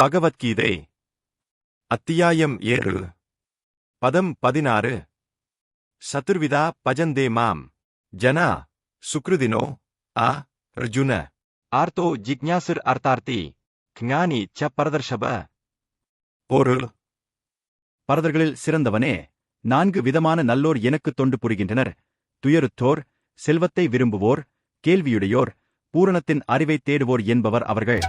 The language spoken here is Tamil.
பகவத்கீதை. அத்தியாயம் ஏழு. பதம் பதினாறு. சதுர்விதா பஜந்தே மாம். ஜனா சுக்ருதினோ அ அர்ஜுன. ஆர்த்தோ ஜிக்ஞாசிர் அர்த்தார்த்தி. ஞானி ச பரதர்ஷப. பொருள் பரதர்களில் சிறந்தவனே நான்கு விதமான நல்லோர் எனக்குத் தொண்டு புரிகின்றனர். துயருத்தோர் செல்வத்தை விரும்புவோர் கேள்வியுடையோர் பூரணத்தின் அறிவைத் தேடுவோர் என்பவர் அவர்கள்.